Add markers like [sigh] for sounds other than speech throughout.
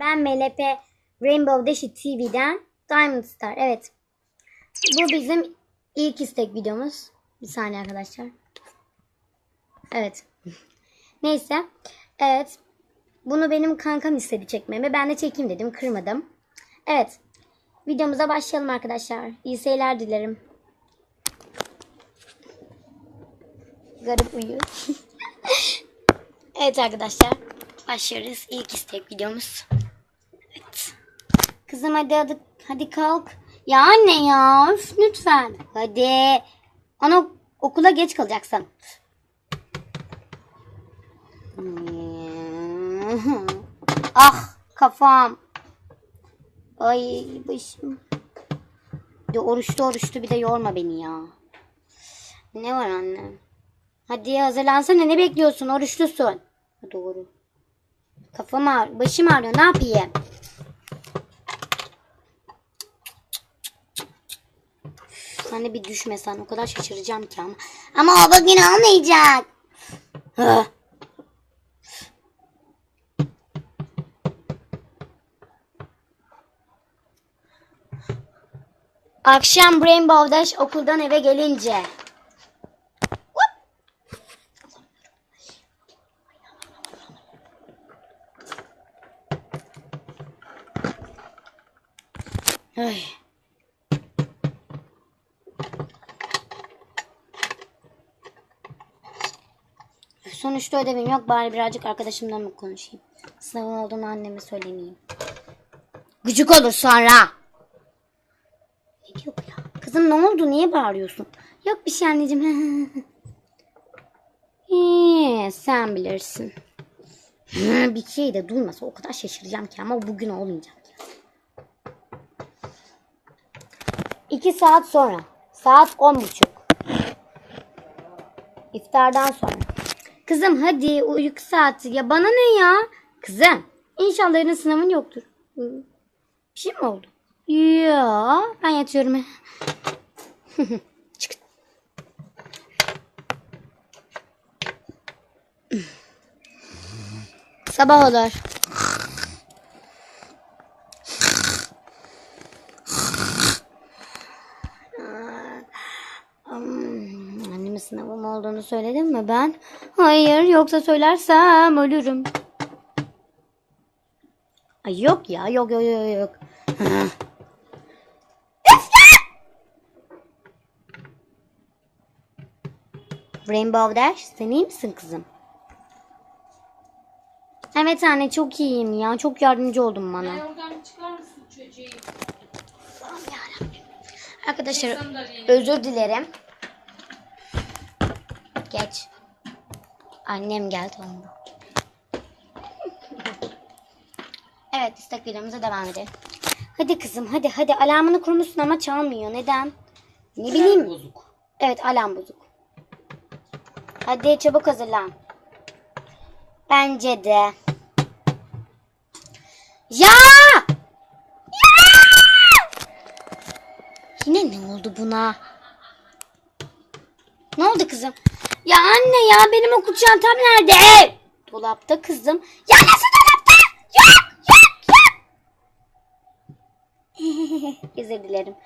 Ben MLP Rainbow Dash TV'den Diamond Star. Evet. Bu bizim ilk istek videomuz. Bir saniye arkadaşlar. Evet. [laughs] Neyse. Evet. Bunu benim kankam istedi çekmemi. Ben de çekeyim dedim. Kırmadım. Evet. Videomuza başlayalım arkadaşlar. İyi seyirler dilerim. Garip uyuyor. [laughs] evet arkadaşlar. Başlıyoruz. İlk istek videomuz. Kızım hadi hadi, hadi kalk. Ya anne ya üf, lütfen. Hadi. Ana okula geç kalacaksın. [laughs] ah kafam. Ay başım. De oruçlu oruçlu bir de yorma beni ya. Ne var anne? Hadi hazırlansana ne bekliyorsun oruçlusun. Doğru. Kafam ağrıyor, başım ağrıyor ne yapayım? Hani bir düşmesen o kadar şaşıracağım ki ama. Ama o bugün olmayacak. Akşam Rainbow Dash okuldan eve gelince. Ay. Sonuçta ödevim yok. Bari birazcık arkadaşımla mı konuşayım? Sınavım olduğunu anneme söylemeyeyim. Gıcık olur sonra. Ne diyor ya? Kızım ne oldu? Niye bağırıyorsun? Yok bir şey anneciğim. [laughs] Ee, sen bilirsin. [laughs] bir şey de duymasa o kadar şaşıracağım ki ama bugün olmayacak. İki saat sonra. Saat on buçuk. İftardan sonra. Kızım hadi uyku saati. Ya bana ne ya? Kızım inşallah yarın sınavın yoktur. Bir şey mi oldu? Ya ben yatıyorum. [laughs] Çık. Sabah olur. Sınavım olduğunu söyledim mi ben? Hayır yoksa söylersem ölürüm. Ay yok ya yok yok yok yok. Rainbow Dash sen iyi misin kızım? Evet anne çok iyiyim ya. Çok yardımcı oldun bana. Oradan çıkar mısın çocuğu? Arkadaşlar Sandalyeyi. özür dilerim. Geç. Annem geldi onda. evet istek videomuza devam edelim. Hadi kızım hadi hadi alarmını kurmuşsun ama çalmıyor. Neden? Ne bileyim. Bozuk. Evet alarm bozuk. Hadi çabuk hazırlan. Bence de. Ya! Ya! Yine ne oldu buna? Ne oldu kızım? Ya anne ya benim okul çantam nerede? Dolapta kızım. Ya nasıl dolapta? Yok yok yok. [laughs] Özür dilerim.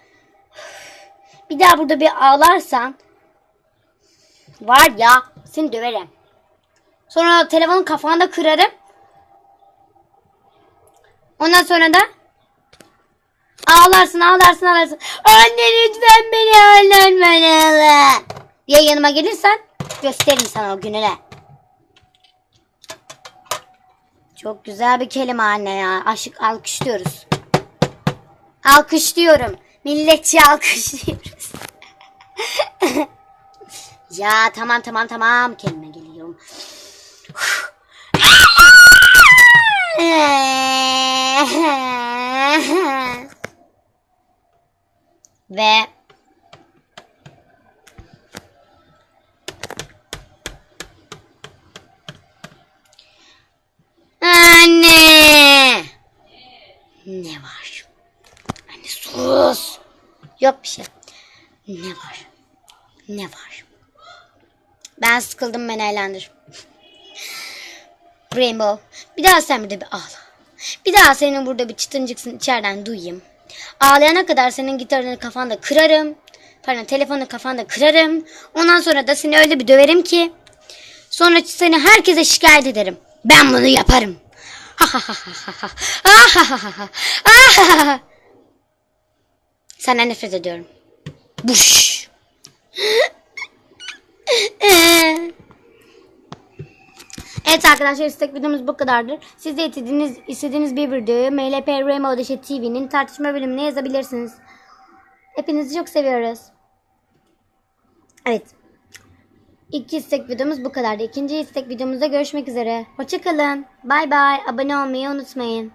Bir daha burada bir ağlarsan var ya seni döverim. Sonra telefonun kafanda kırarım. Ondan sonra da ağlarsın ağlarsın ağlarsın. Anne lütfen beni ağlatma diye yanıma gelirsen gösteririm sana o gününe. Çok güzel bir kelime anne ya. Aşık alkışlıyoruz. Alkışlıyorum. Milletçi alkışlıyoruz. [laughs] ya tamam tamam tamam kelime geliyorum. [laughs] Ve Yok bir şey. Ne var? Ne var? Ben sıkıldım beni eğlendir. Rainbow. Bir daha sen bir de bir ağla. Bir daha senin burada bir çıtıncıksın içeriden duyayım. Ağlayana kadar senin gitarını kafanda kırarım. Pardon telefonu kafanda kırarım. Ondan sonra da seni öyle bir döverim ki. Sonra seni herkese şikayet ederim. Ben bunu yaparım. Ha ha ha ha ha. Ha ha ha ha. Ha ha ha. Senden nefret ediyorum. Buş. Evet arkadaşlar istek videomuz bu kadardır. Siz de istediğiniz, istediğiniz bir videoyu MLP Rainbow Dash TV'nin tartışma bölümüne yazabilirsiniz. Hepinizi çok seviyoruz. Evet. İlk istek videomuz bu kadardı. İkinci istek videomuzda görüşmek üzere. Hoşçakalın. Bay bay. Abone olmayı unutmayın.